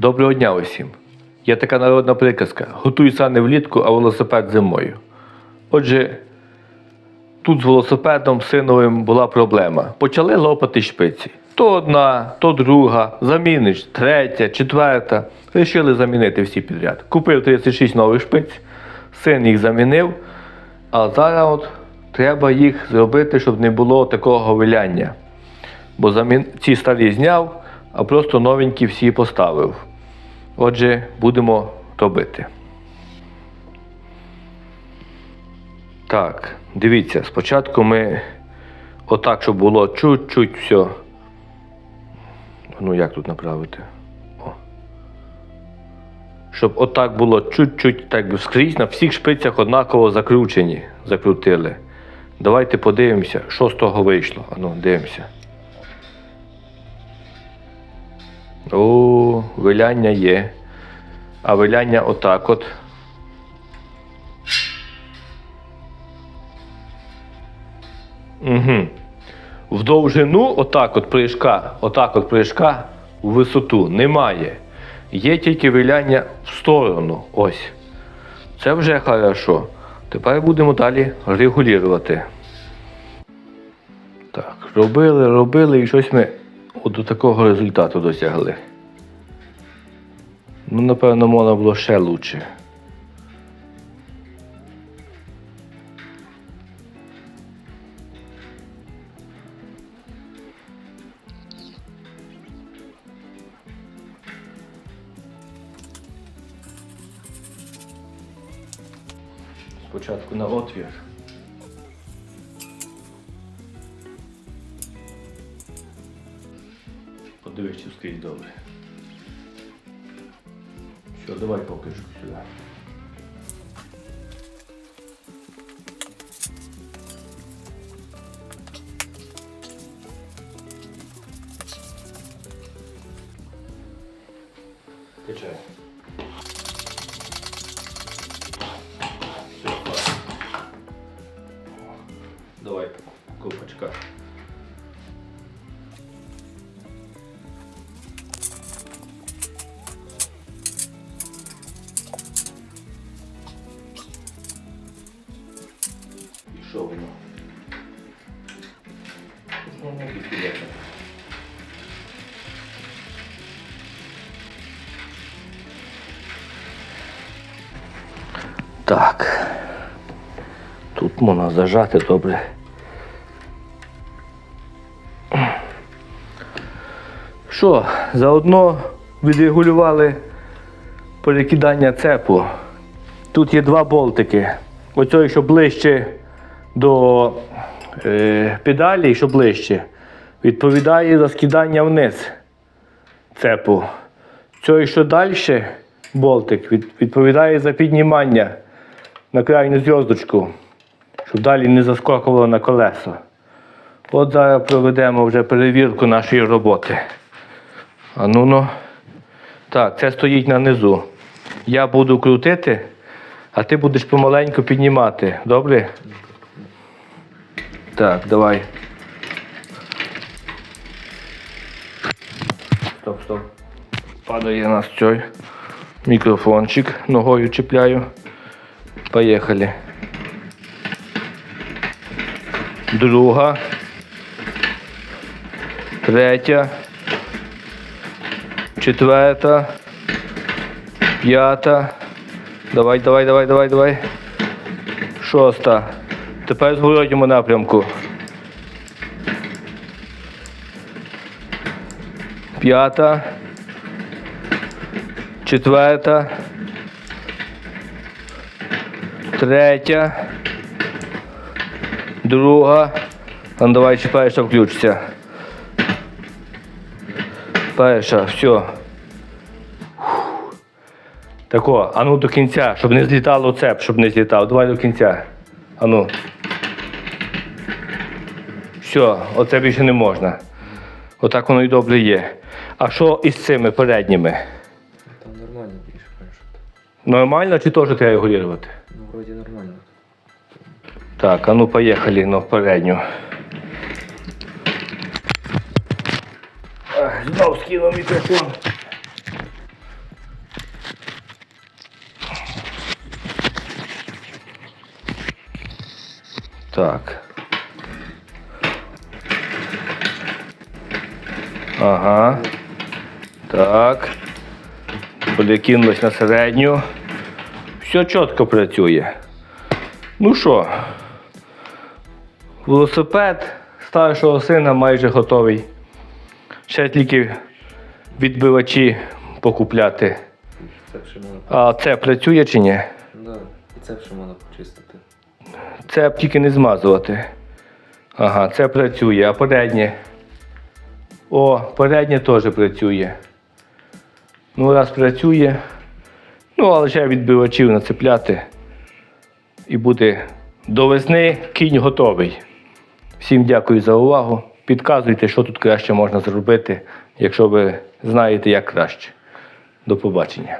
Доброго дня усім. Є така народна приказка: готуй сани влітку, а велосипед зимою. Отже, тут з велосипедом синовим була проблема. Почали лопати шпиці. То одна, то друга, заміниш, третя, четверта. Рішили замінити всі підряд. Купив 36 нових шпиць, син їх замінив, а зараз от треба їх зробити, щоб не було такого виляння. Бо замін... ці старі зняв, а просто новенькі всі поставив. Отже, будемо робити. Так, дивіться, спочатку ми отак, щоб було чуть-чуть все. Ну, як тут направити? О. Щоб отак було чуть-чуть так скрізь на всіх шпицях однаково закручені, закрутили. Давайте подивимося, що з того вийшло. Ану, дивимося. О, виляння є. А виляння отак от. Угу. В довжину, отак от прыжка, отак от прыжка в висоту немає. Є тільки виляння в сторону. Ось. Це вже хорошо. Тепер будемо далі регулювати. Так, робили, робили і щось ми от до такого результату досягли. Ну, напевно, можна було ще краще. Спочатку на отвір. Подивись, скрізь добре. Все, давай покажу сюди. Качай. Все. Давай, копочка. Так. Тут можна зажати добре. Що, заодно відрегулювали перекидання цепу. Тут є два болтики. Оцей, що ближче до педалі, що ближче, відповідає за скидання вниз цепу. Цей, що далі, болтик, відповідає за піднімання на крайню зв'язочку, щоб далі не заскакувало на колесо. От зараз проведемо вже перевірку нашої роботи. А ну ну. Так, це стоїть на низу. Я буду крутити, а ти будеш помаленьку піднімати. Добре? Так, давай. Стоп, стоп. Падає у нас цей мікрофончик. Ногою чіпляю. Поїхали. Друга. Третя. Четверта. П'ята. Давай, давай, давай, давай, давай. Шоста. Тепер зворотньому напрямку. П'ята. Четверта. Третя. Друга. А ну, давай ще перша включиться. Перша, все. Тако, а ну до кінця, щоб не злітало цеп, щоб не злітав. Давай до кінця. А ну все, оце більше не можна. Отак воно і добре є. А що із цими передніми? Там нормально більше парашут. Нормально чи теж треба регулювати? Ну, вроді нормально. Так, а ну поїхали на передню. Знов скинув мікрофон. Так. Ага. Так. Перекинулось на середню. Все чітко працює. Ну що, велосипед старшого сина майже готовий. Ще тільки відбивачі покупляти. А це працює чи ні? Да. І це ще можна почистити. Це тільки не змазувати. Ага, це працює, а переднє. О, переднє теж працює. Ну, раз працює. Ну, але ще відбивачів нацепляти. І буде до весни кінь готовий. Всім дякую за увагу. Підказуйте, що тут краще можна зробити, якщо ви знаєте, як краще. До побачення.